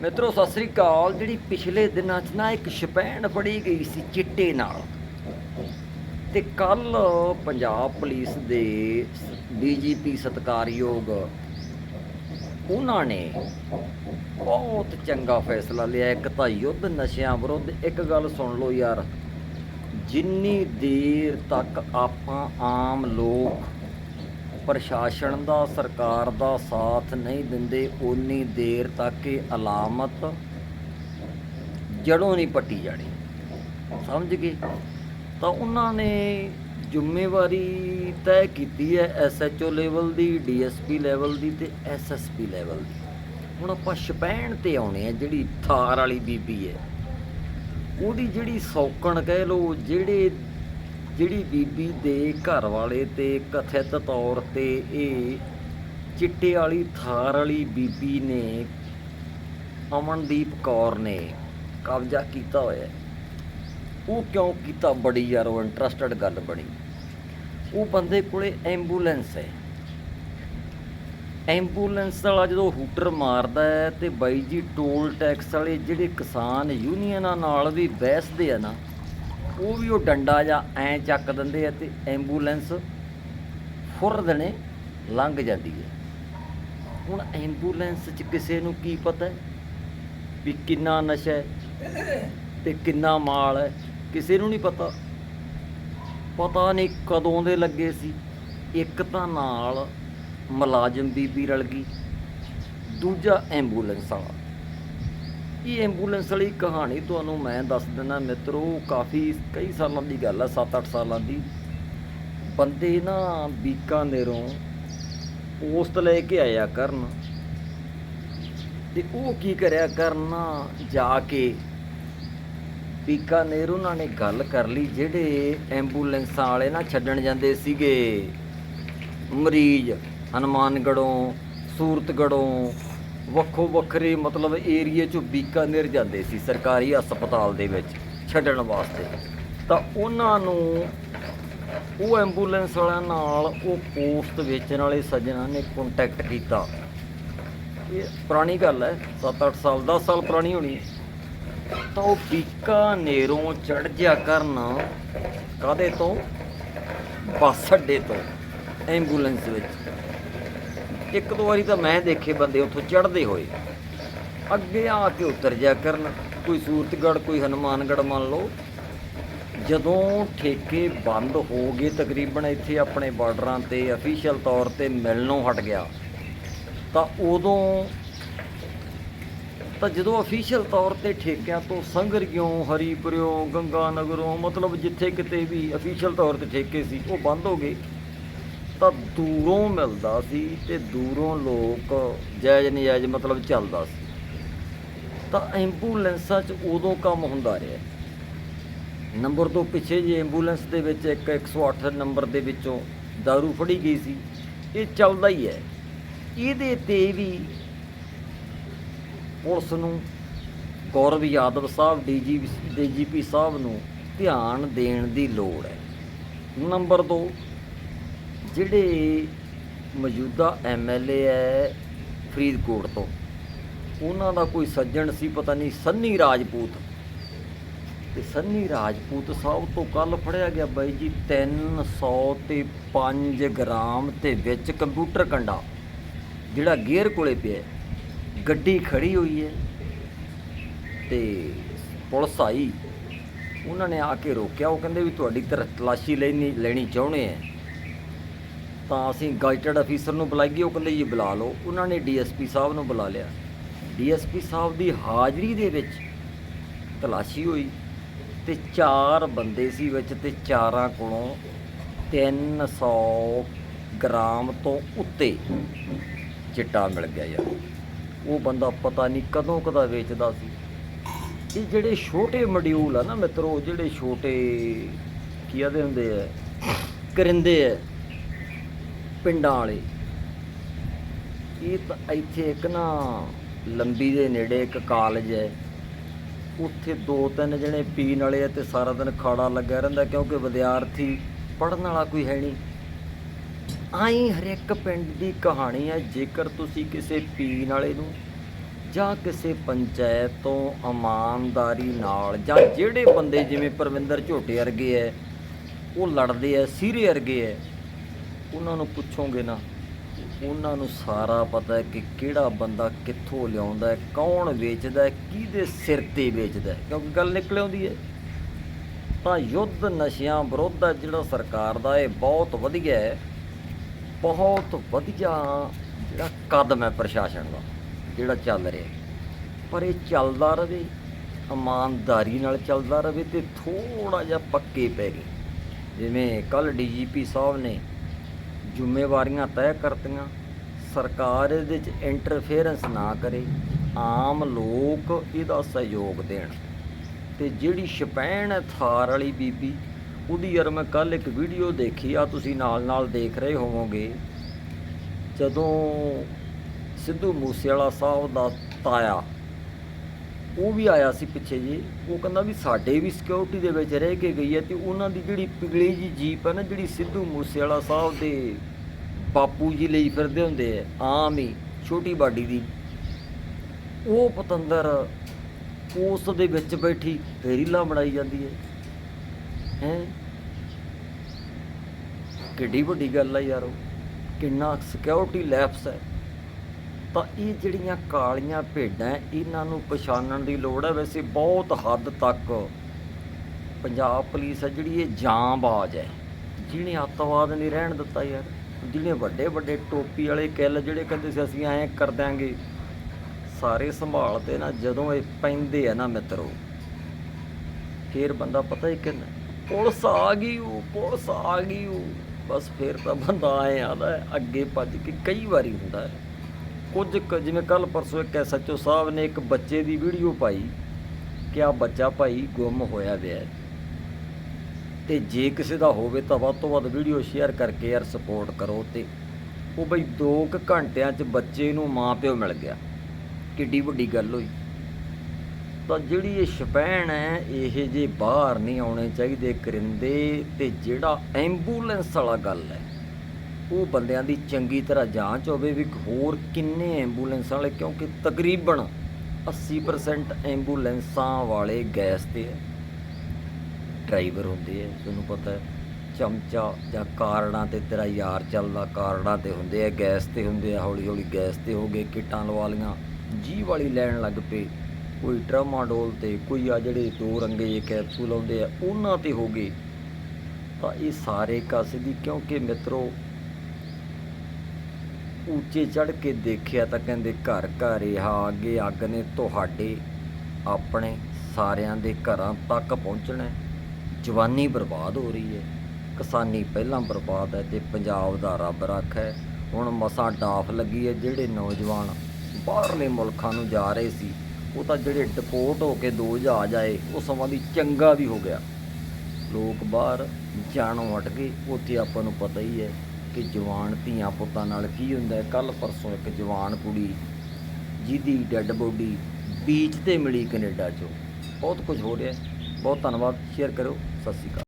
ਮਿੱਤਰੋ, ਸਤਿ ਸ੍ਰੀ ਅਕਾਲ। ਜਿਹੜੀ ਪਿਛਲੇ ਦਿਨਾਂ 'ਚ ਨਾ ਇੱਕ ਛਪੈਣ ਫੜੀ ਗਈ ਸੀ ਚਿੱਟੇ ਨਾਲ। ਤੇ ਕੱਲ ਪੰਜਾਬ ਪੁਲਿਸ ਦੇ ਡੀਜੀਪੀ ਸਤਕਾਰਯੋਗ ਉਹਨਾਂ ਨੇ ਬਹੁਤ ਚੰਗਾ ਫੈਸਲਾ ਲਿਆ। ਇੱਕ ਤਾਂ ਯੁੱਧ ਨਸ਼ਿਆਂ ਵਿਰੁੱਧ, ਇੱਕ ਗੱਲ ਸੁਣ ਲਓ ਯਾਰ। ਜਿੰਨੀ ਦੇਰ ਤੱਕ ਆਪਾਂ ਆਮ ਲੋਕ ਪ੍ਰਸ਼ਾਸਨ ਦਾ, ਸਰਕਾਰ ਦਾ ਸਾਥ ਨਹੀਂ ਦਿੰਦੇ ਉਨੀ ਦੇਰ ਤੱਕ ਇਹ ਅਲਾਮਤ ਜੜੋਂ ਨਹੀਂ ਪੱਟੀ ਜਾਣੀ। ਸਮਝ ਗਏ? ਤਾਂ ਉਹਨਾਂ ਨੇ ਜ਼ਿੰਮੇਵਾਰੀ ਤੈਅ ਕੀਤੀ ਹੈ ਐਸਐਚਓ ਲੈਵਲ ਦੀ ਡੀਐਸਪੀ ਲੈਵਲ ਦੀ ਤੇ ਐਸਐਸਪੀ ਲੈਵਲ ਦੀ। ਹੁਣ ਆਪਾਂ ਸ਼ਪੈਣ ਤੇ ਆਉਣੇ ਆ, ਜਿਹੜੀ ਥਾਰ ਵਾਲੀ ਬੀਬੀ ਹੈ। ਉਹਦੀ ਜਿਹੜੀ ਸੌਕਣ ਕਹਿ ਲੋ ਜਿਹੜੇ ਜਿਹੜੀ ਬੀਬੀ ਦੇ ਘਰ ਵਾਲੇ ਤੇ ਕਥਿਤ ਤੌਰ ਤੇ ਇਹ ਚਿੱਟੇ ਵਾਲੀ ਥਾਰ ਵਾਲੀ ਬੀਬੀ ਨੇ ਅਮਨਦੀਪ ਕੌਰ ਨੇ ਕਬਜ਼ਾ ਕੀਤਾ ਹੋਇਆ ਉਹ ਕਿਉਂ ਕੀਤਾ? ਬੜੀ ਯਾਰ ਉਹ ਇੰਟਰਸਟਡ ਗੱਲ ਬਣੀ। ਉਹ ਬੰਦੇ ਕੋਲੇ ਐਂਬੂਲੈਂਸ ਹੈ। ਐਂਬੂਲੈਂਸ ਵਾਲਾ ਜਦੋਂ ਹੂਟਰ ਮਾਰਦਾ ਹੈ ਤੇ ਬਾਈ ਜੀ ਟੋਲ ਟੈਕਸ ਵਾਲੇ ਜਿਹੜੇ ਕਿਸਾਨ ਯੂਨੀਅਨਾਂ ਨਾਲ ਵੀ ਬਹਿਸਦੇ ਆ ਨਾ ਉਹ ਵੀ ਉਹ ਡੰਡਾ ਜਾਂ ਐ ਚੱਕ ਦਿੰਦੇ ਆ ਤੇ ਐਂਬੂਲੈਂਸ ਫੁਰ ਦੇਣੇ ਲੰਘ ਜਾਂਦੀ ਹੈ। ਹੁਣ ਐਂਬੂਲੈਂਸ 'ਚ ਕਿਸੇ ਨੂੰ ਕੀ ਪਤਾ ਵੀ ਕਿੰਨਾ ਨਸ਼ਾ ਹੈ ਤੇ ਕਿੰਨਾ ਮਾਲ ਹੈ, ਕਿਸੇ ਨੂੰ ਨਹੀਂ ਪਤਾ। ਪਤਾ ਨਹੀਂ ਕਦੋਂ ਦੇ ਲੱਗੇ ਸੀ। ਇੱਕ ਤਾਂ ਨਾਲ ਮੁਲਾਜ਼ਮ ਬੀਬੀ ਰਲ ਗਈ, ਦੂਜਾ ਐਂਬੂਲੈਂਸ ਵਾਲਾ। ਇਹ ਐਂਬੂਲੈਂਸ ਵਾਲੀ ਕਹਾਣੀ ਤੁਹਾਨੂੰ ਮੈਂ ਦੱਸ ਦਿੰਦਾ ਮਿੱਤਰੋ, ਕਾਫੀ ਕਈ ਸਾਲਾਂ ਦੀ ਗੱਲ ਆ 7-8 ਸਾਲਾਂ ਦੀ। ਬੰਦੇ ਨਾ ਬੀਕਾਨੇਰੋਂ ਪੋਸਟ ਲੈ ਕੇ ਆਇਆ ਕਰਨ। ਤੇ ਉਹ ਕੀ ਕਰਿਆ ਕਰਨਾ ਜਾ ਕੇ ਬੀਕਾਨੇਰ ਉਹਨਾਂ ਨੇ ਗੱਲ ਕਰ ਲਈ, ਜਿਹੜੇ ਐਂਬੂਲੈਂਸਾਂ ਵਾਲੇ ਨਾ ਛੱਡਣ ਜਾਂਦੇ ਸੀਗੇ। ਮਰੀਜ਼ ਹਨੂਮਾਨਗੜੋਂ ਸੂਰਤਗੜੋਂ ਵੱਖੋ ਵੱਖਰੇ ਮਤਲਬ ਏਰੀਏ ਚੋਂ ਬੀਕਾਨੇਰ ਜਾਂਦੇ ਸੀ ਸਰਕਾਰੀ ਹਸਪਤਾਲ ਦੇ ਵਿੱਚ ਛੱਡਣ ਵਾਸਤੇ। ਤਾਂ ਉਹਨਾਂ ਨੂੰ ਉਹ ਐਂਬੂਲੈਂਸ ਵਾਲਿਆਂ ਨਾਲ ਉਹ ਪੋਸਟ ਵੇਚਣ ਵਾਲੇ ਸੱਜਣਾ ਨੇ ਕੰਟੈਕਟ ਕੀਤਾ। ਇਹ ਪੁਰਾਣੀ ਗੱਲ ਹੈ 7-8 ਸਾਲ 10 ਸਾਲ ਪੁਰਾਣੀ ਹੋਣੀ ਹੈ। ਤਾਂ ਉਹ ਬੀਕਾਨੇਰੋਂ ਚੜ ਜਿਆ ਕਰਨ ਕਾਦੇ ਤੋਂ? ਬੱਸ ਅੱਡੇ ਤੋਂ, ਐਂਬੂਲੈਂਸ ਵਿੱਚ। ਇੱਕ ਦੋ ਵਾਰੀ ਤਾਂ ਮੈਂ ਦੇਖੇ ਬੰਦੇ ਉੱਥੋਂ ਚੜਦੇ ਹੋਏ। ਅੱਗੇ ਆ ਕੇ ਉਤਰ ਜਾ ਕਰਨ। ਕੋਈ ਸੂਰਤਗੜ੍ਹ, ਕੋਈ ਹਨੂਮਾਨਗੜ੍ਹ ਮੰਨ ਲਓ। ਜਦੋਂ ਠੇਕੇ ਬੰਦ ਹੋ ਗਏ ਤਕਰੀਬਨ ਇੱਥੇ ਆਪਣੇ ਬਾਰਡਰਾਂ ਤੇ ਅਫੀਸ਼ੀਅਲ ਤੌਰ ਤੇ ਮਿਲਣੋਂ ਹਟ ਗਿਆ, ਤਾਂ ਉਦੋਂ ਤਾਂ ਜਦੋਂ ਅਫੀਸ਼ੀਅਲ ਤੌਰ ਤੇ ਠੇਕਿਆਂ ਤੋਂ ਸੰਗਰੀਓਂ ਹਰੀਪੁਰਿਓਂ ਗੰਗਾ ਨਗਰੋਂ ਮਤਲਬ ਜਿੱਥੇ ਕਿਤੇ ਵੀ ਅਫੀਸ਼ੀਅਲ ਤੌਰ ਤੇ ਠੇਕੇ ਸੀ, ਉਹ ਬੰਦ ਹੋ ਗਏ। ਤਾਂ ਦੂਰੋਂ ਮਿਲਦਾ ਸੀ ਤੇ ਦੂਰੋਂ ਲੋਕ ਜਾਇਜ਼ ਨਜਾਇਜ਼ ਮਤਲਬ ਚੱਲਦਾ ਸੀ। ਤਾਂ ਐਂਬੂਲੈਂਸਾਂ 'ਚ ਉਦੋਂ ਕੰਮ ਹੁੰਦਾ ਰਿਹਾ। ਨੰਬਰ ਤੋਂ ਪਿੱਛੇ ਜੇ ਐਂਬੂਲੈਂਸ ਦੇ ਵਿੱਚ ਇੱਕ 108 ਨੰਬਰ ਦੇ ਵਿੱਚੋਂ दारू ਫੜੀ ਗਈ ਸੀ, ਇਹ ਚੱਲਦਾ ਹੀ ਹੈ। ਇਹਦੇ ਤੇ ਵੀ ਪੁਲਿਸ ਨੂੰ ਗੌਰਵ ਯਾਦਵ ਸਾਹਿਬ, ਡੀਜੀ ਡੀਜੀਪੀ ਸਾਹਿਬ ਨੂੰ ਧਿਆਨ ਦੇਣ ਦੀ ਲੋੜ ਹੈ। ਨੰਬਰ 2 ਜਿਹੜੇ ਮੌਜੂਦਾ ਐਮਐਲਏ ਹੈ ਫਰੀਦਕੋਟ ਤੋਂ, ਉਹਨਾਂ ਦਾ ਕੋਈ ਸੱਜਣ ਸੀ, ਪਤਾ ਨਹੀਂ, ਸੰਨੀ ਰਾਜਪੂਤ। ਤੇ ਸੰਨੀ ਰਾਜਪੂਤ ਸਾਹਿਬ ਤੋਂ ਕੱਲ ਫੜਿਆ ਗਿਆ ਬਾਈ ਜੀ 300 ਤੇ 5 ਗ੍ਰਾਮ ਤੇ ਵਿੱਚ ਕੰਪਿਊਟਰ ਕੰਡਾ, ਜਿਹੜਾ ਗੇਅਰ ਕੋਲੇ ਪਿਆ ਗੱਡੀ ਖੜੀ ਹੋਈ ਹੈ ਤੇ ਪੁਲਿਸ ਆਈ। ਉਹਨਾਂ ਨੇ ਆ ਕੇ ਰੋਕਿਆ। ਉਹ ਕਹਿੰਦੇ ਵੀ ਤੁਹਾਡੀ ਤਰ ਤਲਾਸ਼ੀ ਲੈਣੀ ਲੈਣੀ ਚਾਹੁੰਦੇ ਆ। ਤਾਂ ਅਸੀਂ ਗਾਈਟਡ ਅਫੀਸਰ ਨੂੰ ਬੁਲਾਈਏ ਉਹ ਕਹਿੰਦੇ ਜੀ ਬੁਲਾ ਲਓ। ਉਹਨਾਂ ਨੇ ਡੀਐਸਪੀ ਸਾਹਿਬ ਨੂੰ ਬੁਲਾ ਲਿਆ। ਡੀਐਸਪੀ ਸਾਹਿਬ ਦੀ ਹਾਜ਼ਰੀ ਦੇ ਵਿੱਚ ਤਲਾਸ਼ੀ ਹੋਈ ਤੇ ਚਾਰ ਬੰਦੇ ਸੀ ਵਿੱਚ ਤੇ ਚਾਰਾਂ ਕੋਲੋਂ 300 ਗ੍ਰਾਮ ਤੋਂ ਉੱਤੇ ਚਿੱਟਾ ਮਿਲ ਗਿਆ ਯਾਰ। ਉਹ ਬੰਦਾ ਪਤਾ ਨਹੀਂ ਕਦੋਂ ਕਦਾ ਵੇਚਦਾ ਸੀ। ਇਹ ਜਿਹੜੇ ਛੋਟੇ ਮੋਡਿਊਲ ਆ ਨਾ ਮਿੱਤਰੋ, ਜਿਹੜੇ ਛੋਟੇ ਕੀ ਆਦੇ ਹੁੰਦੇ ਆ? ਕਰਿੰਦੇ ਆ। ਪਿੰਡਾਂ ਵਾਲੇ। ਇਹ ਤਾਂ ਇੱਥੇ ਇੱਕ ਨਾ ਲੰਬੀ ਦੇ ਨੇੜੇ ਇੱਕ ਕਾਲਜ ਹੈ। ਉੱਥੇ ਦੋ ਤਿੰਨ ਜਣੇ ਪੀਣ ਵਾਲੇ ਆ ਤੇ ਸਾਰਾ ਦਿਨ ਖਾੜਾ ਲੱਗਿਆ ਰਹਿੰਦਾ ਕਿਉਂਕਿ ਵਿਦਿਆਰਥੀ ਪੜਨ ਵਾਲਾ ਕੋਈ ਹੈ ਨਹੀਂ। ਆਈ ਹਰ ਇੱਕ ਪਿੰਡ ਦੀ ਕਹਾਣੀ ਹੈ, ਜੇਕਰ ਤੁਸੀਂ ਕਿਸੇ ਪੀਣ ਵਾਲੇ ਨੂੰ ਜਾਂ ਕਿਸੇ ਪੰਚਾਇਤ ਤੋਂ ਇਮਾਨਦਾਰੀ ਨਾਲ ਜਾਂ ਜਿਹੜੇ ਬੰਦੇ ਜਿਵੇਂ ਪਰਵਿੰਦਰ ਝੋਟੇ ਵਰਗੇ ਐ ਉਹ ਲੜਦੇ ਐ ਸੀਰੇ ਵਰਗੇ ਐ ਉਹਨਾਂ ਨੂੰ ਪੁੱਛੋਗੇ ਨਾ, ਉਹਨਾਂ ਨੂੰ ਸਾਰਾ ਪਤਾ ਹੈ ਕਿ ਕਿਹੜਾ ਬੰਦਾ ਕਿੱਥੋਂ ਲਿਆਉਂਦਾ ਹੈ, ਕੌਣ ਵੇਚਦਾ ਹੈ, ਕਿਹਦੇ ਸਿਰ ਤੇ ਵੇਚਦਾ ਹੈ। ਕਿਉਂਕਿ ਗੱਲ ਨਿਕਲ ਆਉਂਦੀ ਹੈ। ਤਾਂ ਯੁੱਧ ਨਸ਼ਿਆਂ ਵਿਰੁੱਧ ਹੈ, ਜਿਹੜਾ ਸਰਕਾਰ ਦਾ ਇਹ ਬਹੁਤ ਵਧੀਆ ਹੈ, ਬਹੁਤ ਵਧੀਆ ਜਿਹੜਾ ਕਦਮ ਹੈ ਪ੍ਰਸ਼ਾਸਨ ਦਾ, ਜਿਹੜਾ ਚੱਲ ਰਿਹਾ ਪਰ ਇਹ ਚੱਲਦਾ ਰਹੇ, ਇਮਾਨਦਾਰੀ ਨਾਲ ਚੱਲਦਾ ਰਹੇ ਤੇ ਥੋੜਾ ਜਿਹਾ ਪੱਕੇ ਪੈ ਗਏ। ਜਿਵੇਂ ਕੱਲ ਡੀਜੀਪੀ ਸਾਹਿਬ ਨੇ ਜ਼ਿੰਮੇਵਾਰੀਆਂ ਤੈਅ ਕਰਤੀਆਂ। ਸਰਕਾਰ ਇਹਦੇ 'ਚ ਇੰਟਰਫੇਰੈਂਸ ਨਾ ਕਰੇ। ਆਮ ਲੋਕ ਇਹਦਾ ਸਹਿਯੋਗ ਦੇਣ। ਤੇ ਜਿਹੜੀ ਛਪੈਣ ਹੈ ਥਾਰ ਵਾਲੀ ਬੀਬੀ, ਉਹਦੀ ਯਾਰ ਮੈਂ ਕੱਲ ਇੱਕ ਵੀਡੀਓ ਦੇਖੀ ਆ ਤੁਸੀਂ ਨਾਲ ਨਾਲ ਦੇਖ ਰਹੇ ਹੋਵੋਗੇ। ਜਦੋਂ ਸਿੱਧੂ ਮੂਸੇਵਾਲਾ ਸਾਹਿਬ ਦਾ ਤਾਇਆ ਉਹ ਵੀ ਆਇਆ ਸੀ ਪਿੱਛੇ ਜੀ, ਉਹ ਕਹਿੰਦਾ ਵੀ ਸਾਡੇ ਵੀ ਸਿਕਿਉਰਿਟੀ ਦੇ ਵਿੱਚ ਰਹਿ ਕੇ ਗਈ ਹੈ ਤੇ ਉਹਨਾਂ ਦੀ ਜਿਹੜੀ ਪਿਗਲੀ ਜੀ ਜੀਪ ਹੈ ਨਾ, ਜਿਹੜੀ ਸਿੱਧੂ ਮੂਸੇਵਾਲਾ ਸਾਹਿਬ ਦੇ ਬਾਪੂ ਜੀ ਲਈ ਫਿਰਦੇ ਹੁੰਦੇ ਆ, ਆਮ ਹੀ, ਛੋਟੀ ਬਾਡੀ ਦੀ, ਉਹ ਪਤੰਦਰ ਉਸ ਦੇ ਵਿੱਚ ਬੈਠੀ ਰੀਲਾਂ ਬਣਾਈ ਜਾਂਦੀ ਹੈ। ਹੈ? ਕਿੱਡੀ ਵੱਡੀ ਗੱਲ ਹੈ ਯਾਰ ਉਹ ਕਿੰਨਾ ਸਿਕਿਉਰਿਟੀ ਲੈਪਸ ਹੈ। ਤਾਂ ਇਹ ਜਿਹੜੀਆਂ ਕਾਲੀਆਂ ਭੇਡਾਂ ਇਹਨਾਂ ਨੂੰ ਪਛਾਣਨ ਦੀ ਲੋੜ ਹੈ ਵੈਸੇ ਬਹੁਤ ਹੱਦ ਤੱਕ। ਪੰਜਾਬ ਪੁਲਿਸ ਹੈ ਜਿਹੜੀ ਇਹ ਜਾਂਬਾਜ਼ ਹੈ ਜਿਹਨੇ ਅੱਤਵਾਦ ਨਹੀਂ ਰਹਿਣ ਦਿੱਤਾ ਯਾਰ। ਜਿਹਨੇ ਵੱਡੇ ਵੱਡੇ ਟੋਪੀ ਵਾਲੇ ਕਿੱਲ ਜਿਹੜੇ ਕਹਿੰਦੇ ਸੀ ਅਸੀਂ ਐਂ ਕਰ ਦਿਆਂਗੇ। ਸਾਰੇ ਸੰਭਾਲਦੇ ਨਾ ਜਦੋਂ ਇਹ ਪੈਂਦੇ ਆ ਨਾ ਮਿੱਤਰੋ। ਫੇਰ ਬੰਦਾ ਪਤਾ ਹੀ ਕਿੰਨਾ ਪੁਲਿਸ ਆ ਗਈ ਉਹ ਪੁਲਿਸ ਆ ਗਈ ਉਹ ਬਸ ਫੇਰ ਤਾਂ ਬੰਦਾ ਆਏ ਆਦਾ ਅੱਗੇ ਭੱਜ ਕੇ ਕਈ ਵਾਰੀ ਹੁੰਦਾ ਹੈ ਕੁਝ ਕੁ ਜਿਵੇਂ ਕੱਲ ਪਰਸੋਂ ਇੱਕ ਐਸਐਚਓ ਸਾਹਿਬ ਨੇ ਇੱਕ ਬੱਚੇ ਦੀ ਵੀਡੀਓ ਪਾਈ ਕਿ ਆ ਬੱਚਾ ਭਾਈ ਗੁੰਮ ਹੋਇਆ ਹੋਇਆ ਹੈ। ਤੇ ਜੇ ਕਿਸੇ ਦਾ ਹੋਵੇ ਤਾਂ ਵੱਧ ਤੋਂ ਵੱਧ ਵੀਡੀਓ ਸ਼ੇਅਰ ਕਰਕੇ ਯਾਰ ਸਪੋਰਟ ਕਰੋ ਤੇ ਉਹ ਬਈ 2 ਕੁ ਘੰਟਿਆਂ 'ਚ ਬੱਚੇ ਨੂੰ ਮਾਂ ਪਿਓ ਮਿਲ ਗਿਆ। ਕਿੱਡੀ ਵੱਡੀ ਗੱਲ ਹੋਈ। ਤਾਂ ਜਿਹੜੀ ਇਹ ਸ਼ਪੈਣ ਹੈ, ਇਹ ਜੇ ਬਾਹਰ ਨਹੀਂ ਆਉਣੇ ਚਾਹੀਦੇ ਕਰਿੰਦੇ ਤੇ ਜਿਹੜਾ ਐਂਬੂਲੈਂਸ ਵਾਲਾ ਗੱਲ ਹੈ ਉਹ ਬੰਦਿਆਂ ਦੀ ਚੰਗੀ ਤਰ੍ਹਾਂ ਜਾਂਚ ਹੋਵੇ ਵੀ ਹੋਰ ਕਿੰਨੇ ਐਂਬੂਲੈਂਸਾਂ ਵਾਲੇ, ਕਿਉਂਕਿ ਤਕਰੀਬਨ 80% ਐਂਬੂਲੈਂਸਾਂ ਵਾਲੇ ਗੈਸ ਤੇ ਹੈ ਡਰਾਈਵਰ ਹੁੰਦੇ ਆ। ਤੁਹਾਨੂੰ ਪਤਾ ਹੈ, ਚਮਚਾ ਜਾਂ ਕਾਰਡਾਂ ਤੇ ਤੇਰਾ ਯਾਰ ਚੱਲਦਾ, ਕਾਰਡਾਂ ਤੇ ਹੁੰਦੇ ਆ, ਗੈਸ ਤੇ ਹੁੰਦੇ ਆ ਹੌਲੀ ਹੌਲੀ ਗੈਸ ਤੇ ਹੋ ਗਏ, ਕਿੱਟਾਂ ਲਵਾ ਲੀਆਂ ਜੀ ਵਾਲੀ ਲੈਣ ਲੱਗ ਪਏ। ਕੋਈ ਟਰਮਾਡੋਲ ਤੇ, ਕੋਈ ਆ ਜਿਹੜੇ ਦੋ ਰੰਗੇ ਜਿਹੇ ਕੈਪਸੂਲ ਆਉਂਦੇ ਆ, ਉਹਨਾਂ ਤੇ ਹੋ ਗਏ। ਤਾਂ ਇਹ ਸਾਰੇ ਕਾਸੇ ਦੀ, ਕਿਉਂਕਿ ਮਿੱਤਰੋ ਉੱਚੇ ਚੜ ਕੇ ਦੇਖਿਆ ਤਾਂ ਕਹਿੰਦੇ ਘਰ ਘਰ ਰਿਹਾ ਅੱਗੇ ਅੱਗ ਨੇ ਤੁਹਾਡੇ, ਆਪਣੇ ਸਾਰਿਆਂ ਦੇ ਘਰਾਂ ਤੱਕ ਪਹੁੰਚਣਾ ਜਵਾਨੀ ਬਰਬਾਦ ਹੋ ਰਹੀ ਹੈ। ਕਿਸਾਨੀ ਪਹਿਲਾਂ ਬਰਬਾਦ ਹੈ ਤੇ ਪੰਜਾਬ ਦਾ ਰੱਬ ਰੱਖ ਹੈ। ਹੁਣ ਮਸਾਂ ਡਾਫ ਲੱਗੀ ਹੈ ਜਿਹੜੇ ਨੌਜਵਾਨ ਬਾਹਰਲੇ ਮੁਲਕਾਂ ਨੂੰ ਜਾ ਰਹੇ ਸੀ, ਉਹ ਤਾਂ ਜਿਹੜੇ ਡਿਪੋਰਟ ਹੋ ਕੇ ਦੋ ਜਹਾਜ਼ ਆਏ, ਉਹ ਸਮਾਂ ਦੀ ਚੰਗਾ ਵੀ ਹੋ ਗਿਆ। ਲੋਕ ਬਾਹਰ ਜਾਣੋਂ ਹਟ ਗਏ, ਉੱਥੇ ਆਪਾਂ ਨੂੰ ਪਤਾ ਹੀ ਹੈ ਕਿ ਜਵਾਨ ਧੀਆਂ ਪੁੱਤਾਂ ਨਾਲ ਕੀ ਹੁੰਦਾ ਹੈ? ਕੱਲ ਪਰਸੋਂ ਇੱਕ ਜਵਾਨ ਕੁੜੀ ਜਿਹਦੀ ਡੈੱਡ ਬੋਡੀ ਬੀਚ ਤੇ ਮਿਲੀ ਕੈਨੇਡਾ 'ਚੋਂ। ਬਹੁਤ ਕੁਝ ਹੋ ਰਿਹਾ ਬਹੁਤ ਧੰਨਵਾਦ। ਸ਼ੇਅਰ ਕਰੋ ਸਤਿ ਸ਼੍ਰੀ ਅਕਾਲ।